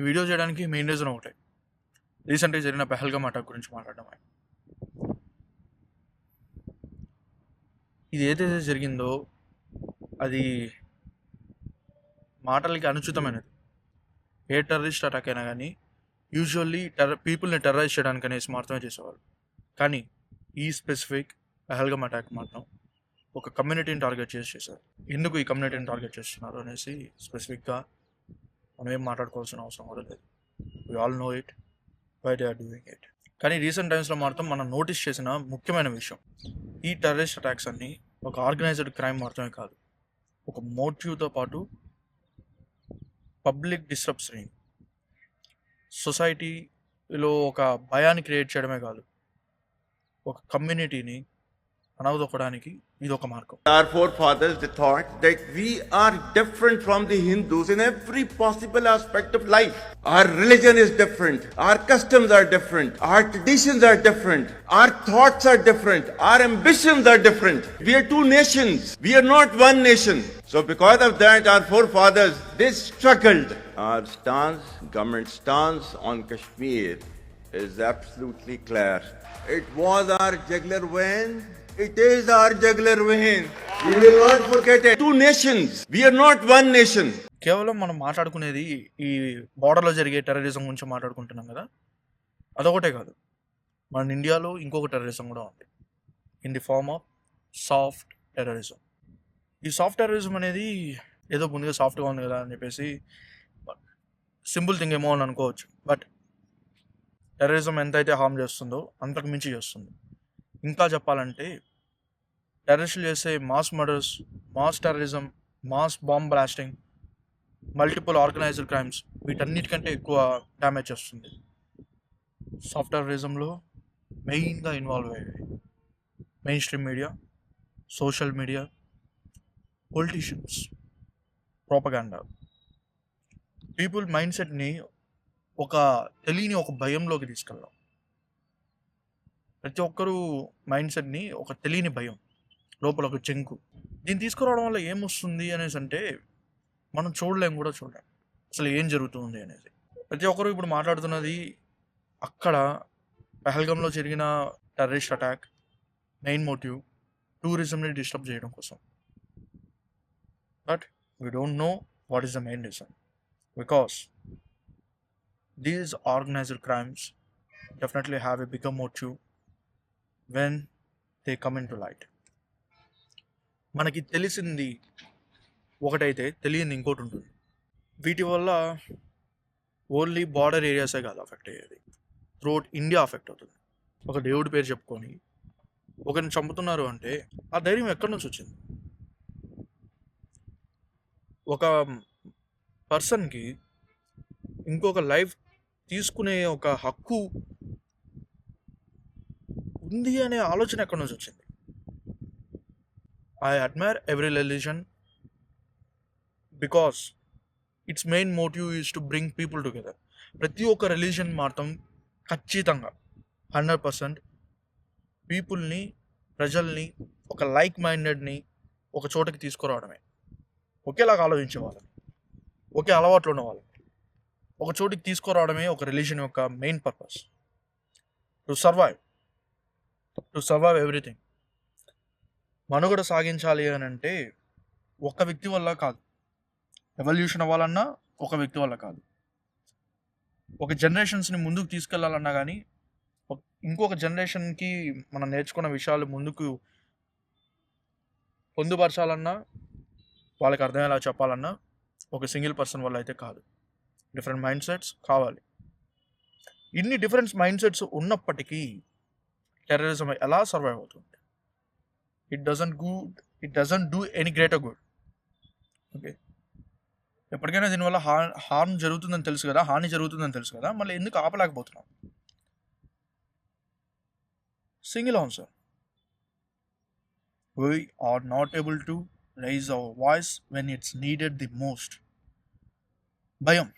ఈ వీడియో చేయడానికి main reason ఒకటే. రీసెంట్గా జరిగిన పెహల్గా అటాక్ గురించి మాట్లాడడమే ఇది ఏదైతే జరిగిందో అది మాటలకి అనుచితమైనది. ఏ టెర్రరిస్ట్ అటాక్ అయినా కానీ యూజువల్లీ టెర్ర పీపుల్ని టెర్రరైజ్ చేయడానికి అనేసి మాత్రమే చేసేవాళ్ళు. కానీ ఈ స్పెసిఫిక్ పెహల్గమ్ అటాక్ మాత్రం ఒక కమ్యూనిటీని టార్గెట్ చేసి చేశారు. ఎందుకు ఈ కమ్యూనిటీని టార్గెట్ చేస్తున్నారు అనేసి స్పెసిఫిక్గా మనం ఏం మాట్లాడుకోవాల్సిన అవసరం కూడా లేదు. We all know it why they are doing it కానీ రీసెంట్ టైమ్స్లో మాత్రం మనం నోటీస్ చేసిన ముఖ్యమైన విషయం. ఈ టెర్రరిస్ట్ అటాక్స్ అన్నీ ఒక ఆర్గనైజ్డ్ క్రైమ్ మాత్రమే కాదు. ఒక మోటివ్తో పాటు పబ్లిక్ డిస్టర్బ్స్ని సొసైటీలో ఒక భయాన్ని క్రియేట్ చేయడమే కాదు. ఒక కమ్యూనిటీని అనవదొక్కడానికి ఇది ఒక మార్గం Our forefathers they thought that we are different from the Hindus in every possible aspect of life. Our religion is different. Our customs are different. Our traditions are different. Our thoughts are different. Our ambitions are different. We are two nations. We are not one nation. So because of that, our forefathers, they struggled. Our stance, government stance on Kashmir is absolutely clear. It was our jugular vein. It is our juggler vein. We will not forget it. Two nations. We are not one nation. కేవలం మనం మాట్లాడుకునేది ఈ బార్డర్లో జరిగే terrorism గురించి మాట్లాడుకుంటున్నాం కదా అదొకటే కాదు మన ఇండియాలో ఇంకొక టెర్రరిజం కూడా ఉంది in the form of soft terrorism ఈ సాఫ్ట్ టెర్రరిజం అనేది ఏదో ముందుగా సాఫ్ట్గా ఉంది కదా అని చెప్పేసి సింపుల్ థింగ్ ఏమో అని అనుకోవచ్చు బట్ టెర్రరిజం ఎంతైతే హార్మ్ చేస్తుందో అంతకు మించి చేస్తుంది ఇంకా చెప్పాలంటే టెర్రరిస్టులు చేసే mass murders mass terrorism mass bomb blasting multiple organised crimes వీటన్నిటికంటే ఎక్కువ డ్యామేజ్ చేస్తుంది. సాఫ్ట్ టెర్రరిజంలో మెయిన్గా ఇన్వాల్వ్ అయ్యేవి mainstream media social media politicians propaganda. People mind సెట్ని ఒక తెలియని ఒక భయంలోకి తీసుకెళ్ళాం ప్రతి ఒక్కరూ మైండ్ సెట్ని ఒక తెలియని భయం. లోపల ఒక చెంకు. దీన్ని తీసుకురావడం వల్ల ఏమొస్తుంది అనేసి అంటే మనం చూడలేం కూడా చూడలేం. అసలు ఏం జరుగుతుంది అనేది ప్రతి ఒక్కరు ఇప్పుడు మాట్లాడుతున్నది అక్కడ పెహల్గంలో జరిగిన టెర్రరిస్ట్ అటాక్ మెయిన్ మోటివ్ టూరిజంని డిస్టర్బ్ చేయడం కోసం. But we don't know what is the main reason. Because these organised crimes definitely have a bigger motive when they come in to light. మనకి తెలిసింది ఒకటైతే తెలియని ఇంకోటి ఉంటుంది. వీటి వల్ల ఓన్లీ బార్డర్ ఏరియాసే కాదు అఫెక్ట్ అయ్యేది. త్రూఅవుట్ ఇండియా అఫెక్ట్ అవుతుంది. ఒక దేవుడి పేరు చెప్పుకొని ఒకరిని చంపుతున్నారు అంటే ఆ ధైర్యం ఎక్కడి నుంచి వచ్చింది? ఒక పర్సన్కి ఇంకొక లైఫ్ తీసుకునే ఒక హక్కు ఉంది అనే ఆలోచన ఎక్కడి నుంచి వచ్చింది? I admire every religion because its main motive is to bring people together ప్రతి ఒక్క రిలీజన్ మాత్రం ఖచ్చితంగా హండ్రెడ్ పర్సెంట్ పీపుల్ని ప్రజల్ని ఒక లైక్ మైండెడ్ని ఒక చోటకి తీసుకురావడమే. ఒకేలాగా ఆలోచించే వాళ్ళని ఒకే అలవాట్లు ఉన్న వాళ్ళని ఒక చోటికి తీసుకురావడమే ఒక రిలీజన్ యొక్క main purpose to survive to survive everything మనుగడ సాగించాలి అని అంటే ఒక వ్యక్తి వల్ల కాదు. ఎవల్యూషన్ అవ్వాలన్నా ఒక వ్యక్తి వల్ల కాదు. ఒక జనరేషన్స్ని ముందుకు తీసుకెళ్ళాలన్నా కానీ ఒక- ఇంకొక జనరేషన్కి మనం నేర్చుకున్న విషయాలు ముందుకు పొందుపరచాలన్నా వాళ్ళకి అర్థమయ్యేలా చెప్పాలన్నా ఒక సింగిల్ పర్సన్ వల్ల అయితే కాదు. డిఫరెంట్ మైండ్ సెట్స్ కావాలి. ఇన్ని డిఫరెంట్ మైండ్ సెట్స్ ఉన్నప్పటికీ టెర్రరిజం ఎలా సర్వైవ్ అవుతుంది? It doesn't good it doesn't do any greater good okay ఎప్పటికైనా దీనివల్ల హార్ హార్మ్ జరుగుతుందని తెలుసు కదా హాని జరుగుతుందని తెలుసు కదా మళ్ళీ ఎందుకు ఆపలేకపోతున్నాం? Single answer we are not able to raise our voice when it's needed the most భయం.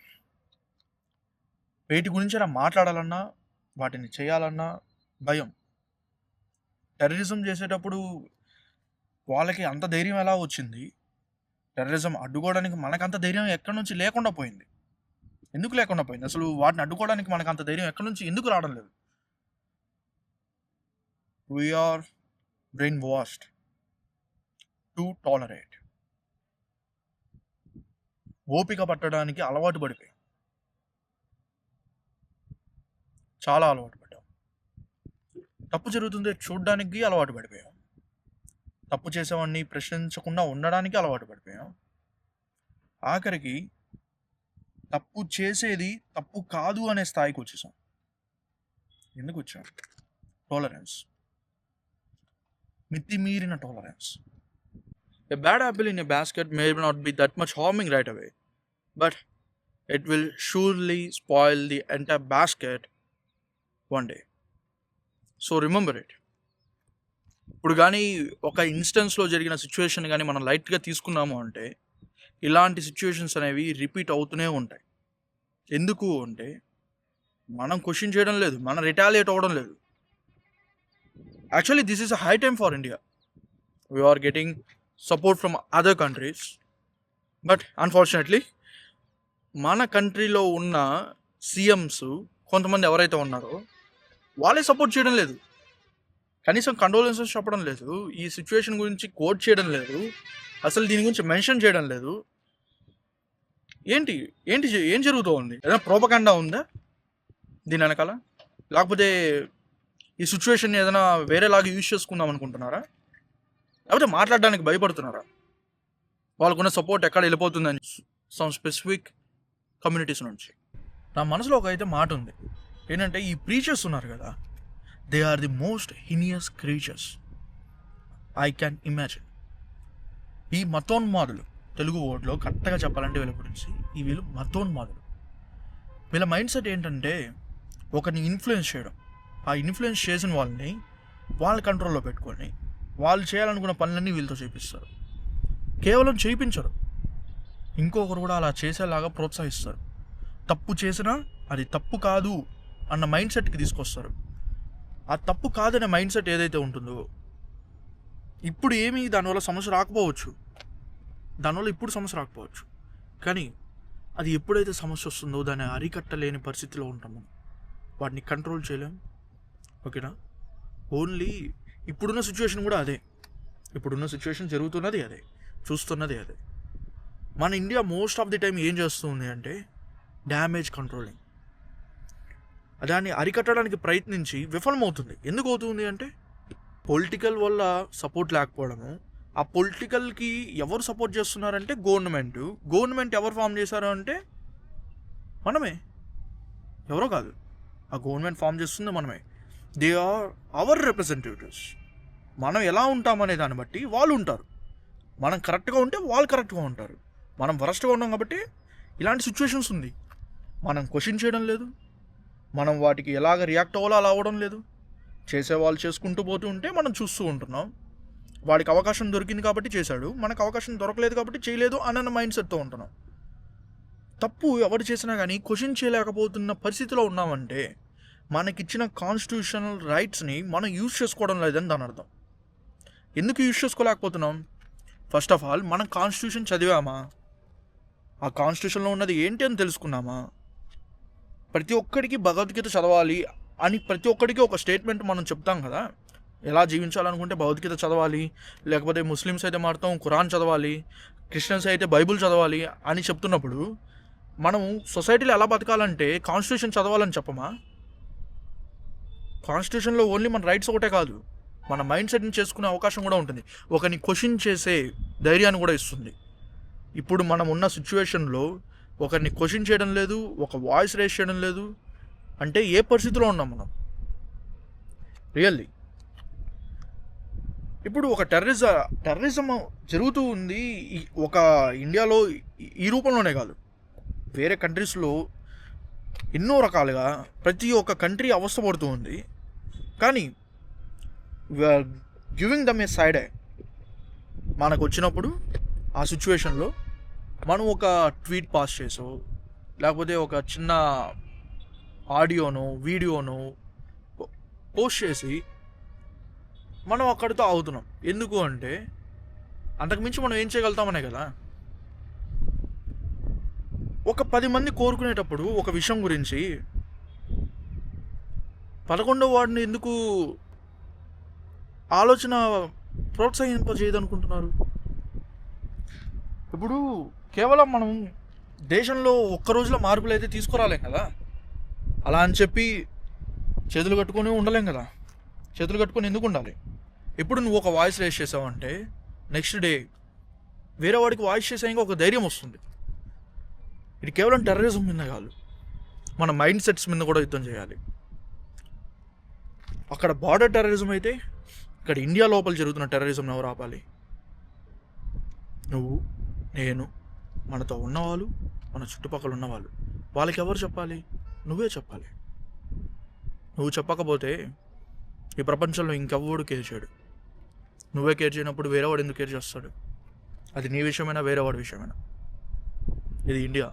వేటి గురించి అయినా మాట్లాడాలన్నా వాటిని చేయాలన్నా భయం. టెర్రరిజం చేసేటప్పుడు వాళ్ళకి అంత ధైర్యం ఎలా వచ్చింది? టెర్రరిజం అడ్డుకోవడానికి మనకంత ధైర్యం ఎక్కడి నుంచి లేకుండా పోయింది. ఎందుకు లేకుండా పోయింది? అసలు వాటిని అడ్డుకోవడానికి మనకు అంత ధైర్యం ఎక్కడి నుంచి ఎందుకు రావడం లేదు? We are brainwashed to tolerate ఓపిక పట్టడానికి అలవాటు పడిపోయాం. చాలా అలవాటు పడ్డాం. తప్పు జరుగుతుంది చూడడానికి అలవాటు పడిపోయాం. తప్పు చేసేవాడిని ప్రశ్నించకుండా ఉండడానికి అలవాటు పడిపోయాం. ఆఖరికి తప్పు చేసేది తప్పు కాదు అనే స్థాయికి వచ్చేసాం. ఎందుకు వచ్చాం? టోలరెన్స్ మితిమీరిన tolerance a bad apple in a basket may not be that much harming right away but it will surely spoil the entire basket one day so remember it ఇప్పుడు కానీ ఒక ఇన్స్టెన్స్లో జరిగిన సిచ్యువేషన్ కానీ మనం లైట్గా తీసుకున్నాము అంటే ఇలాంటి సిచ్యువేషన్స్ అనేవి రిపీట్ అవుతూనే ఉంటాయి. ఎందుకు అంటే మనం క్వశ్చన్ చేయడం లేదు మనం రిటాలియేట్ అవ్వడం లేదు. Actually this is a high time for India we are getting support from other countries but unfortunately మన కంట్రీలో ఉన్న సీఎంస్ కొంతమంది ఎవరైతే ఉన్నారో వాళ్ళే సపోర్ట్ చేయడం లేదు. కనీసం కండోలెన్సెస్ చెప్పడం లేదు. ఈ సిచ్యువేషన్ గురించి కోట్ చేయడం లేదు. అసలు దీని గురించి మెన్షన్ చేయడం లేదు. ఏంటి? ఏంటి జ- ఏం జరుగుతూ ఉంది? ఏదైనా ప్రోపకండా ఉందా? దీని వెనకాల? లేకపోతే ఈ సిచ్యువేషన్ ఏదైనా వేరేలాగా యూజ్ చేసుకుందాం అనుకుంటున్నారా? లేకపోతే మాట్లాడడానికి భయపడుతున్నారా? వాళ్ళకున్న సపోర్ట్ ఎక్కడ వెళ్ళిపోతుందని సమ్ స్పెసిఫిక్ కమ్యూనిటీస్ నుంచి. నా మనసులో ఒక అయితే మాట ఉంది. ఏంటంటే ఈ ప్రీచర్స్ ఉన్నారు కదా they are the most heinous creatures I can imagine ఈ మతోన్మాదులు తెలుగు వర్డ్లో కరెక్ట్గా చెప్పాలంటే వీళ్ళ గురించి ఈ వీళ్ళు మతోన్మాదులు. వీళ్ళ మైండ్ సెట్ ఏంటంటే ఒకరిని ఇన్ఫ్లుయెన్స్ చేయడం. ఆ ఇన్ఫ్లుయెన్స్ చేసిన వాళ్ళని వాళ్ళ కంట్రోల్లో పెట్టుకొని వాళ్ళు చేయాలనుకున్న పనులన్నీ వీళ్ళతో చేపిస్తారు. కేవలం చేయించరు. ఇంకొకరు కూడా అలా చేసేలాగా ప్రోత్సహిస్తారు. తప్పు చేసినా అది తప్పు కాదు అన్న మైండ్ సెట్కి తీసుకొస్తారు. ఆ తప్పు కాదనే మైండ్ సెట్ ఏదైతే ఉంటుందో ఇప్పుడు ఏమీ దానివల్ల సమస్య రాకపోవచ్చు. దానివల్ల ఇప్పుడు సమస్య రాకపోవచ్చు. కానీ అది ఎప్పుడైతే సమస్య వస్తుందో దాన్ని అరికట్టలేని పరిస్థితిలో ఉంటాం మనం. వాటిని కంట్రోల్ చేయలేం. ఓకేనా? ఓన్లీ ఇప్పుడున్న సిచ్యువేషన్ కూడా అదే. ఇప్పుడున్న సిచ్యువేషన్ జరుగుతున్నది అదే. చూస్తున్నది అదే. మన India most of the time ఏం చేస్తుంది అంటే డ్యామేజ్ కంట్రోలింగ్ దాన్ని అరికట్టడానికి ప్రయత్నించి విఫలమవుతుంది. ఎందుకు అవుతుంది అంటే పొలిటికల్ వల్ల సపోర్ట్ లేకపోవడము. ఆ పొలిటికల్కి ఎవరు సపోర్ట్ చేస్తున్నారంటే గవర్నమెంట్. గవర్నమెంట్ ఎవరు ఫామ్ చేశారు అంటే మనమే. ఎవరో కాదు. ఆ గవర్నమెంట్ ఫామ్ చేస్తుంది మనమే. They are our representatives. మనం ఎలా ఉంటామనే దాన్ని బట్టి వాళ్ళు ఉంటారు. మనం కరెక్ట్గా ఉంటే వాళ్ళు కరెక్ట్గా ఉంటారు. మనం వరస్ట్గా ఉన్నాం కాబట్టి ఇలాంటి సిచ్యువేషన్స్ ఉంది. మనం క్వశ్చన్ చేయడం లేదు. మనం వాటికి ఎలాగ రియాక్ట్ అవ్వాలో అలా అవ్వడం లేదు. చేసేవాళ్ళు చేసుకుంటూ పోతూ ఉంటే మనం చూస్తూ ఉంటున్నాం. వాడికి అవకాశం దొరికింది కాబట్టి చేశాడు. మనకు అవకాశం దొరకలేదు కాబట్టి చేయలేదు అన్న మైండ్ సెట్తో ఉంటున్నాం. తప్పు ఎవరు చేసినా కానీ క్వశ్చన్ చేయలేకపోతున్న పరిస్థితిలో ఉన్నామంటే మనకిచ్చిన కాన్స్టిట్యూషనల్ రైట్స్ని మనం యూజ్ చేసుకోవడం లేదని దాని అర్థం. ఎందుకు యూజ్ చేసుకోలేకపోతున్నాం? ఫస్ట్ ఆఫ్ ఆల్ మనం కాన్స్టిట్యూషన్ చదివామా? ఆ కాన్స్టిట్యూషన్లో ఉన్నది ఏంటి అని తెలుసుకున్నామా? ప్రతి ఒక్కడికి భగవద్గీత చదవాలి అని ప్రతి ఒక్కడికి ఒక స్టేట్మెంట్ మనం చెప్తాం కదా. ఎలా జీవించాలనుకుంటే భగవద్గీత చదవాలి లేకపోతే ముస్లిమ్స్ అయితే మాత్రం ఖురాన్ చదవాలి క్రిస్టియన్స్ అయితే బైబుల్ చదవాలి అని చెప్తున్నప్పుడు మనం సొసైటీలో ఎలా బతకాలంటే కాన్స్టిట్యూషన్ చదవాలని చెప్పమా? కాన్స్టిట్యూషన్లో ఓన్లీ మన రైట్స్ ఒకటే కాదు మన మైండ్ సెట్ని చేసుకునే అవకాశం కూడా ఉంటుంది. ఒకరిని క్వశ్చన్ చేసే ధైర్యాన్ని కూడా ఇస్తుంది. ఇప్పుడు మనం ఉన్న సిచ్యువేషన్లో ఒకరిని క్వశ్చన్ చేయడం లేదు ఒక వాయిస్ రేస్ చేయడం లేదు. అంటే ఏ పరిస్థితిలో ఉన్నాం మనం? రియల్లీ. ఇప్పుడు ఒక టెర్రరిజ టెర్రరిజం జరుగుతూ ఉంది ఈ- ఒక ఇండియాలో ఈ- రూపంలోనే కాదు. వేరే కంట్రీస్లో ఎన్నో రకాలుగా ప్రతి ఒక్క కంట్రీ అవస్థపడుతూ ఉంది. కానీ గివింగ్ దమ్ ఏ సైడే మనకు వచ్చినప్పుడు ఆ సిచ్యువేషన్లో మనం ఒక ట్వీట్ పాస్ చేసో లేకపోతే ఒక చిన్న ఆడియోనో వీడియోనో పోస్ట్ చేసి మనం అక్కడితో అవుతున్నాం ఎందుకు అంటే అంతకుమించి మనం ఏం చేయగలుగుతామనే కదా. ఒక పది మంది కోరుకునేటప్పుడు ఒక విషయం గురించి పదకొండవ వాడిని ఎందుకు ఆలోచన ప్రోత్సహింపజేయదనుకుంటున్నారు? ఇప్పుడు కేవలం మనం దేశంలో ఒక్క రోజులో మార్పులు అయితే తీసుకురాలేం కదా? అలా అని చెప్పి చేతులు కట్టుకొని ఉండలేం కదా? చేతులు కట్టుకొని ఎందుకు ఉండాలి? ఇప్పుడు నువ్వు ఒక వాయిస్ రేస్ చేసావంటే నెక్స్ట్ డే వేరే వాడికి వాయిస్ చేసాక ఒక ధైర్యం వస్తుంది. ఇది కేవలం టెర్రరిజం మీద కాదు. మన మైండ్ సెట్స్ మీద కూడా యుద్ధం చేయాలి. అక్కడ బార్డర్ టెర్రరిజం అయితే ఇక్కడ ఇండియా లోపల జరుగుతున్న టెర్రరిజం ఎవరు ఆపాలి? నువ్వు నేను మనతో ఉన్నవాళ్ళు మన చుట్టుపక్కల ఉన్నవాళ్ళు. వాళ్ళకి ఎవరు చెప్పాలి? నువ్వే చెప్పాలి. నువ్వు చెప్పకపోతే ఈ ప్రపంచంలో ఇంకెవ్వడు కేర్ చేయడు. నువ్వే కేర్ చేయనప్పుడు వేరేవాడు ఎందుకు కేర్ చేస్తాడు? అది నీ విషయమైనా వేరేవాడి విషయమైనా? ఇది India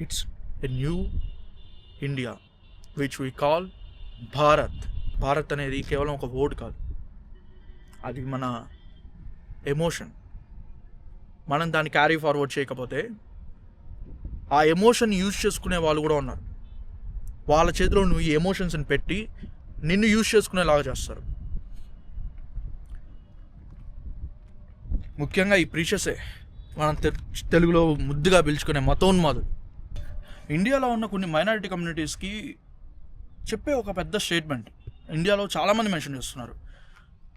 it's a new India which we call Bharat Bharat అనేది కేవలం ఒక వర్డ్ కాదు. అది మన ఎమోషన్ మనం దాన్ని క్యారీ ఫార్వర్డ్ చేయకపోతే ఆ ఎమోషన్ యూజ్ చేసుకునే వాళ్ళు కూడా ఉన్నారు. వాళ్ళ చేతిలో నువ్వు ఈ ఎమోషన్స్ని పెట్టి నిన్ను యూజ్ చేసుకునేలాగా చేస్తారు. ముఖ్యంగా ఈ ప్రీషసే మనం తె- తెలుగులో ముద్దుగా పిలుచుకునే మతోన్మాదులు. ఇండియాలో ఉన్న కొన్ని మైనారిటీ కమ్యూనిటీస్కి చెప్పే ఒక పెద్ద స్టేట్మెంట్ ఇండియాలో చాలామంది మెన్షన్ చేస్తున్నారు.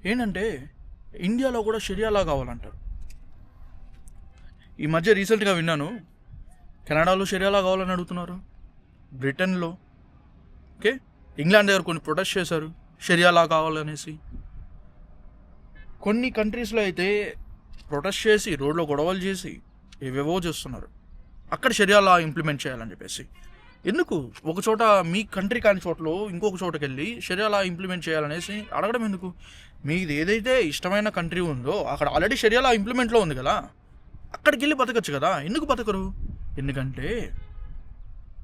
ఏంటంటే ఇండియాలో కూడా షిరియాలా కావాలంటారు. ఈ మధ్య రీసెంట్గా విన్నాను. కెనడాలో షరియాలా కావాలని అడుగుతున్నారు. బ్రిటన్లో. ఓకే? ఇంగ్లాండ్ దగ్గర కొన్ని ప్రొటెస్ట్ చేశారు. షరియాలా కావాలనేసి. కొన్ని కంట్రీస్లో అయితే ప్రొటెస్ట్ చేసి రోడ్లో గొడవలు చేసి ఏవేవో చేస్తున్నారు. అక్కడ షరియాలా ఇంప్లిమెంట్ చేయాలని చెప్పేసి. ఎందుకు? ఒక చోట మీ కంట్రీ కాని చోట్లో ఇంకొక చోటకి వెళ్ళి షరియాలా ఇంప్లిమెంట్ చేయాలనేసి అడగడం ఎందుకు? మీది ఏదైతే ఇష్టమైన కంట్రీ ఉందో అక్కడ ఆల్రెడీ షరియాలా ఇంప్లిమెంట్లో ఉంది కదా. అక్కడికి వెళ్ళి బతకచ్చు కదా. ఎందుకు బతకరు? ఎందుకంటే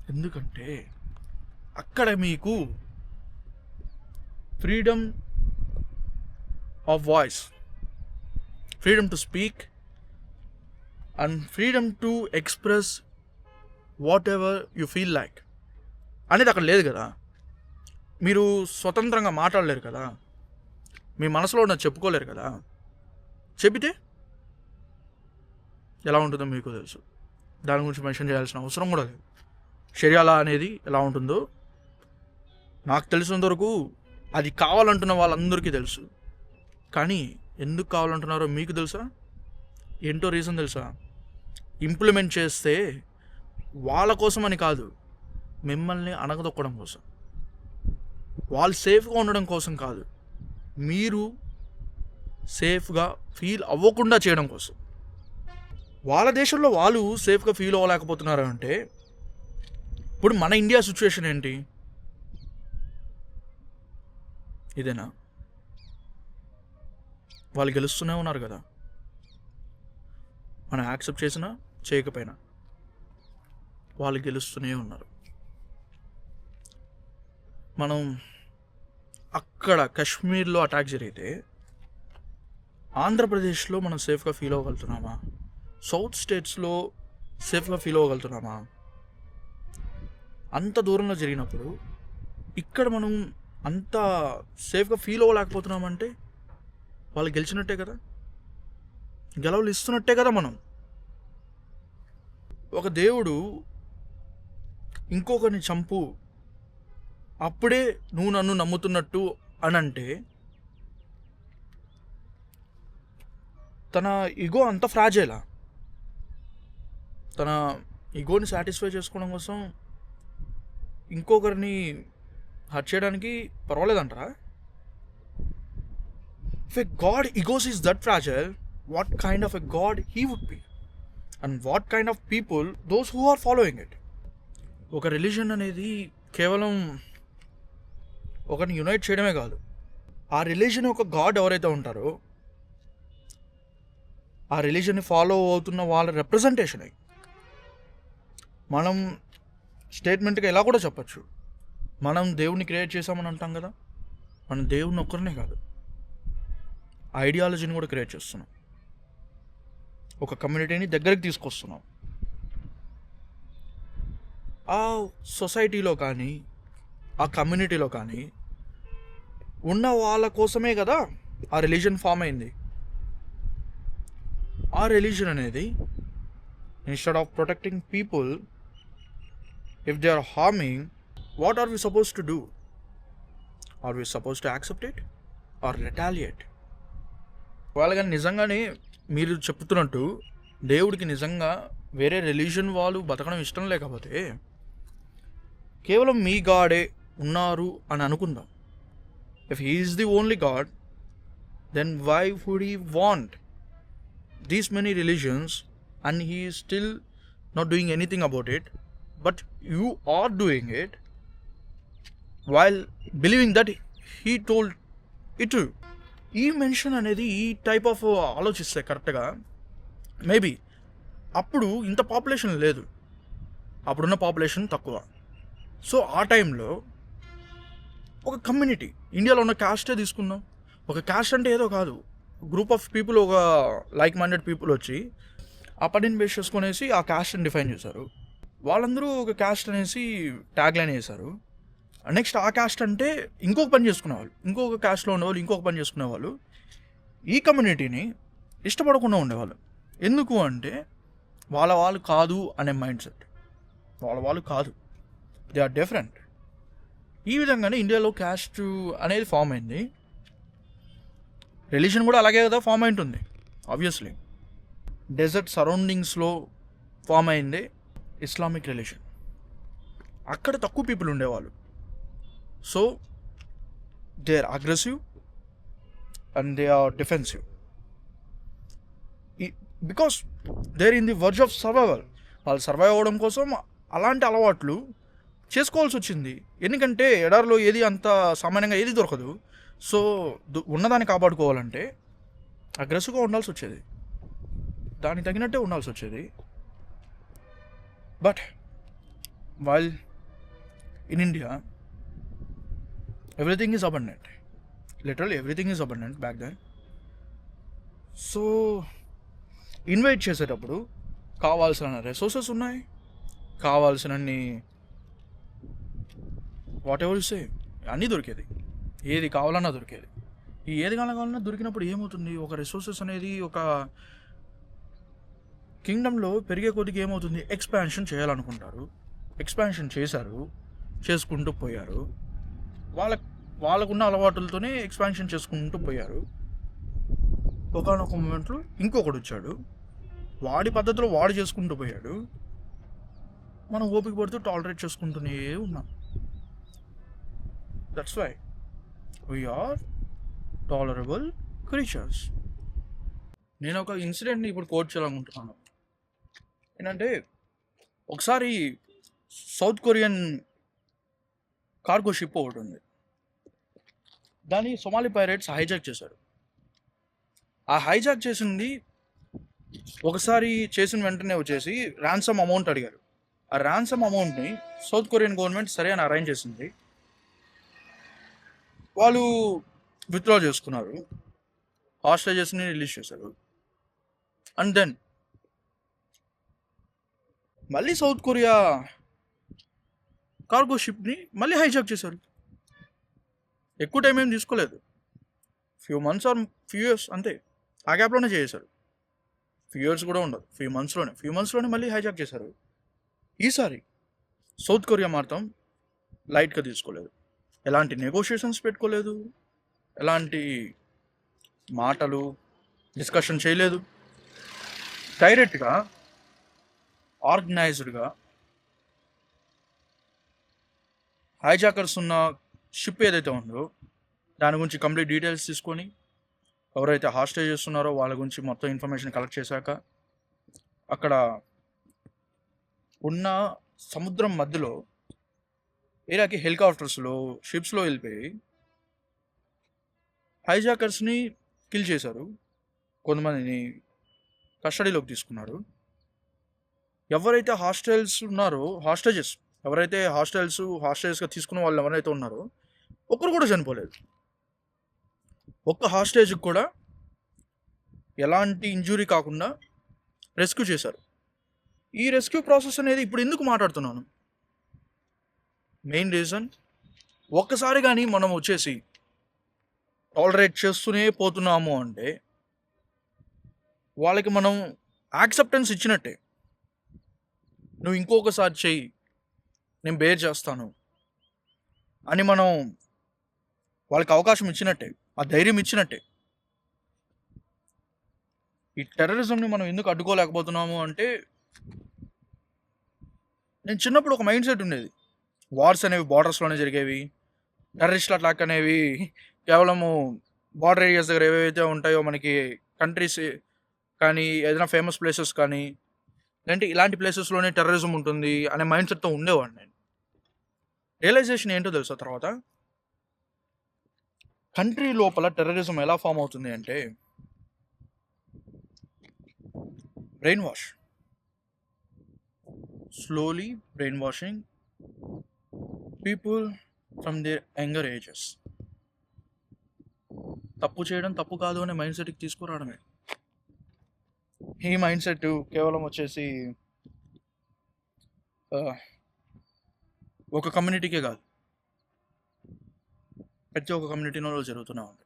ఎందుకంటే అక్కడ మీకు freedom of voice freedom to speak and freedom to express whatever you feel like అనేది అక్కడ లేదు కదా. మీరు స్వతంత్రంగా మాట్లాడలేరు కదా. మీ మనసులో ఉన్నది చెప్పుకోలేరు కదా. చెబితే ఎలా ఉంటుందో మీకు తెలుసు. దాని గురించి మెన్షన్ చేయాల్సిన అవసరం కూడా లేదు. షరియాలా అనేది ఎలా ఉంటుందో నాకు తెలిసినంత వరకు అది కావాలంటున్న వాళ్ళందరికీ తెలుసు. కానీ ఎందుకు కావాలంటున్నారో మీకు తెలుసా? ఏంటో రీజన్ తెలుసా? ఇంప్లిమెంట్ చేస్తే వాళ్ళ కోసం అని కాదు మిమ్మల్ని అణగదొక్కడం కోసం. వాళ్ళు సేఫ్గా ఉండడం కోసం కాదు మీరు సేఫ్గా ఫీల్ అవ్వకుండా చేయడం కోసం. వాళ్ళ దేశంలో వాళ్ళు సేఫ్గా ఫీల్ అవ్వలేకపోతున్నారు అంటే ఇప్పుడు మన ఇండియా సిచ్యువేషన్ ఏంటి? ఇదేనా? వాళ్ళు గెలుస్తూనే ఉన్నారు కదా. మనం యాక్సెప్ట్ చేసినా చేయకపోయినా వాళ్ళు గెలుస్తూనే ఉన్నారు. మనం అక్కడ కశ్మీర్లో అటాక్ జరిగితే ఆంధ్రప్రదేశ్లో మనం సేఫ్గా ఫీల్ అవ్వగలుగుతున్నామా? సౌత్ స్టేట్స్లో సేఫ్గా ఫీల్ అవ్వగలుగుతున్నామా? అంత దూరంలో జరిగినప్పుడు ఇక్కడ మనం అంత సేఫ్గా ఫీల్ అవ్వలేకపోతున్నామంటే వాళ్ళు గెలిచినట్టే కదా? గెలవలు ఇస్తున్నట్టే కదా మనం? ఒక దేవుడు ఇంకొకరిని చంపు అప్పుడే నువ్వు నన్ను నమ్ముతున్నట్టు అని అంటే తన ఇగో అంత ఫ్రాజైలా? తన ఇగోని సాటిస్ఫై చేసుకోవడం కోసం ఇంకొకరిని హర్ట్ చేయడానికి పర్వాలేదంటారా? If a god egos is that fragile what kind of a god he would be and what kind of people those who are following it ఒక రిలీజన్ అనేది కేవలం ఒకరిని యునైట్ చేయడమే కాదు. ఆ రిలీజన్ ఒక గాడ్ ఎవరైతే ఉంటారో ఆ రిలీజన్ని ఫాలో అవుతున్న వాళ్ళ రిప్రజెంటేషన్ అయ్యి మనం స్టేట్మెంట్గా ఎలా కూడా చెప్పచ్చు. మనం దేవుణ్ణి క్రియేట్ చేసామని అంటాం కదా? మనం దేవుణ్ణి ఒక్కరినే కాదు. ఐడియాలజీని కూడా క్రియేట్ చేస్తున్నాం. ఒక కమ్యూనిటీని దగ్గరికి తీసుకొస్తున్నాం. ఆ సొసైటీలో కానీ ఆ కమ్యూనిటీలో కానీ ఉన్న వాళ్ళ కోసమే కదా ఆ రిలీజన్ ఫామ్ అయింది. ఆ రిలీజన్ అనేది instead of protecting people if they are harming what are we suppose to do are we suppose to accept it or retaliate వాళ్ళు కానీ నిజంగానే మీరు చెప్తున్నట్టు దేవుడికి నిజంగా వేరే రిలీజన్ వాళ్ళు బతకడం ఇష్టం లేకపోతే కేవలం మీ గాడే ఉన్నారు అని అనుకుందాం. If he is the only god then why would he want these many religions and he still not doing anything about it but you are doing it while believing that he told it ఈ mention అనేది ఈ type of uh, ఆలోచిస్తే కరెక్ట్గా maybe అప్పుడు ఇంత population లేదు. అప్పుడున్న population తక్కువ. సో ఆ టైంలో ఒక కమ్యూనిటీ ఇండియాలో ఉన్న క్యాస్టే తీసుకుందాం. ఒక క్యాస్ట్ అంటే ఏదో కాదు. గ్రూప్ ఆఫ్ పీపుల్ ఒక లైక్ మైండెడ్ పీపుల్ వచ్చి ఆ పనిని బేస్ చేసుకునేసి ఆ క్యాస్ట్ని డిఫైన్ చేశారు. వాళ్ళందరూ ఒక క్యాస్ట్ అనేసి ట్యాగ్ లైన్ వేశారు నెక్స్ట్ ఆ క్యాస్ట్ అంటే ఇంకొక పని చేసుకునేవాళ్ళు. ఇంకొక క్యాస్ట్లో ఉండేవాళ్ళు ఇంకొక పని చేసుకునేవాళ్ళు. ఈ కమ్యూనిటీని ఇష్టపడకుండా ఉండేవాళ్ళు. ఎందుకు అంటే వాళ్ళ వాళ్ళు కాదు అనే మైండ్ సెట్ వాళ్ళ వాళ్ళు కాదు. దే ఆర్ డిఫరెంట్ ఈ విధంగానే ఇండియాలో క్యాస్ట్ అనేది ఫామ్ అయింది. రిలీజన్ కూడా అలాగే కదా ఫామ్ అయి ఉంటుంది ఆబ్వియస్లీ డెజర్ట్ సరౌండింగ్స్లో ఫామ్ అయింది. ఇస్లామిక్ రిలీజన్ అక్కడ తక్కువ పీపుల్ ఉండేవాళ్ళు. So they are aggressive and they are defensive. Because they're in the verge of survival. వాళ్ళు సర్వైవ్ అవ్వడం కోసం అలాంటి అలవాట్లు చేసుకోవాల్సి వచ్చింది. ఎందుకంటే ఎడారిలో ఏది అంత సామాన్యంగా ఏది దొరకదు. సో దు- ఉన్నదాన్ని కాపాడుకోవాలంటే అగ్రెసివ్గా ఉండాల్సి వచ్చేది. దానికి తగినట్టే ఉండాల్సి వచ్చేది. But while in India everything is abundant literal everything is abundant back then so invite చేసేటప్పుడు కావాల్సిన రిసోర్సెస్ ఉన్నాయి. కావాల్సినన్ని వాట్ ఎవర్ సే అన్నీ దొరికేది. ఏది కావాలన్నా దొరికేది. ఈ ఏది కావాలన్నా దొరికినప్పుడు ఏమవుతుంది? ఒక రిసోర్సెస్ అనేది ఒక కింగ్డమ్లో పెరిగే కొద్దిగా ఏమవుతుంది? ఎక్స్పాన్షన్ చేయాలనుకుంటారు. ఎక్స్పాన్షన్ చేశారు చేసుకుంటూ పోయారు. వాళ్ళ వాళ్ళకున్న అలవాటులతోనే ఎక్స్పాన్షన్ చేసుకుంటూ పోయారు. ఒకనొక మూమెంట్లో ఇంకొకడు వచ్చాడు వాడి పద్ధతిలో వాడు చేసుకుంటూ పోయాడు. మనం ఓపిక పడుతూ టాలరేట్ చేసుకుంటూనే ఉన్నాం. That's why we're tolerable creatures నేను ఒక ఇన్సిడెంట్ని ఇప్పుడు కోట్ చేయాలనుకుంటున్నాను. ఏంటంటే ఒకసారి సౌత్ కొరియన్ కార్గో షిప్ ఒకటి ఉంది. దాన్ని సొమాలి పైరేట్స్ హైజాక్ చేశారు. ఆ హైజాక్ చేసింది ఒకసారి చేసిన వెంటనే వచ్చేసి ర్యాన్సమ్ అమౌంట్ అడిగారు. ఆ ర్యాన్సమ్ అమౌంట్ని సౌత్ కొరియన్ గవర్నమెంట్ సరే అని అరేంజ్ చేసింది. వాళ్ళు విత్డ్రా చేసుకున్నారు. హాస్టేజెస్ని రిలీజ్ చేశారు. అండ్ దెన్ మళ్ళీ సౌత్ కొరియా కార్గో షిప్ని మళ్ళీ హైజాక్ చేశారు ఎక్కువ టైం ఏం తీసుకోలేదు. Few months or few years అంతే. ఆ గ్యాప్లోనే చేశారు ఫ్యూ ఇయర్స్ కూడా ఉండదు. ఫ్యూ మంత్స్లోనే ఫ్యూ మంత్స్లోనే మళ్ళీ హైజాక్ చేశారు. ఈసారి సౌత్ కొరియా మాత్రం లైట్గా తీసుకోలేదు. ఎలాంటి నెగోషియేషన్స్ పెట్టుకోలేదు. ఎలాంటి మాటలు డిస్కషన్ చేయలేదు. డైరెక్ట్గా ఆర్గనైజ్డ్గా హైజాకర్స్ ఉన్న షిప్ ఏదైతే ఉందో దాని గురించి కంప్లీట్ డీటెయిల్స్ తీసుకొని ఎవరైతే హాస్టేజ్ చేస్తున్నారో వాళ్ళ గురించి మొత్తం ఇన్ఫర్మేషన్ కలెక్ట్ చేశాక అక్కడ ఉన్న సముద్రం మధ్యలో ఏరియాకి హెలికాప్టర్స్లో షిప్స్లో వెళ్ళిపోయి హైజాకర్స్ని కిల్ చేశారు. కొంతమందిని కస్టడీలోకి తీసుకున్నారు. ఎవరైతే హాస్టల్స్ ఉన్నారో హాస్టేజెస్ ఎవరైతే హాస్టల్స్ హాస్టల్స్గా తీసుకున్న వాళ్ళు ఎవరైతే ఉన్నారో ఒక్కరు కూడా చనిపోలేదు. ఒక్క హాస్టేజ్కి కూడా ఎలాంటి ఇంజురీ కాకుండా రెస్క్యూ చేశారు. ఈ రెస్క్యూ ప్రాసెస్ అనేది ఇప్పుడు ఎందుకు మాట్లాడుతున్నాను? మెయిన్ రీజన్ ఒక్కసారి కానీ మనం వచ్చేసి టాలరేట్ చేస్తూనే పోతున్నాము అంటే వాళ్ళకి మనం యాక్సెప్టెన్స్ ఇచ్చినట్టే. నువ్వు ఇంకొకసారి చెయ్యి. నేను బేర్ చేస్తాను. అని మనం వాళ్ళకి అవకాశం ఇచ్చినట్టే ఆ ధైర్యం ఇచ్చినట్టే. ఈ టెర్రరిజంని మనం ఎందుకు అడ్డుకోలేకపోతున్నాము అంటే నేను చిన్నప్పుడు ఒక మైండ్ సెట్ ఉండేది. వార్స్ అనేవి బార్డర్స్లోనే జరిగేవి. టెర్రరిస్ట్ అటాక్ అనేవి కేవలము బార్డర్ ఏరియాస్ దగ్గర ఏవైతే ఉంటాయో మనకి కంట్రీస్ కానీ ఏదైనా ఫేమస్ ప్లేసెస్ కానీ లేదంటే ఇలాంటి ప్లేసెస్లోనే టెర్రరిజం ఉంటుంది అనే మైండ్ సెట్తో ఉండేవాడిని నేను. రియలైజేషన్ ఏంటో తెలుసా తర్వాత? కంట్రీ లోపల టెర్రరిజం ఎలా ఫామ్ అవుతుంది అంటే brain wash slowly brain washing people from their younger ages తప్పు చేయడం తప్పు కాదు అనే మైండ్ సెట్కి తీసుకురావడమే. ఈ మైండ్ సెట్ కేవలం వచ్చేసి ఒక కమ్యూనిటీకే కాదు. ప్రతి ఒక్క కమ్యూనిటీలో జరుగుతూనే ఉంది.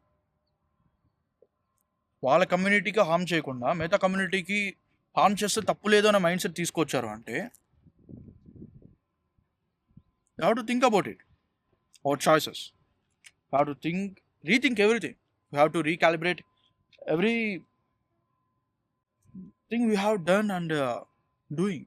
వాళ్ళ కమ్యూనిటీకి హామ్ చేయకుండా మిగతా కమ్యూనిటీకి హామ్ చేస్తే తప్పు లేదు అనే మైండ్ సెట్ తీసుకొచ్చారు అంటే have to think about it. Our choices. Have to think rethink everything. You have to recalibrate every thing we have done and doing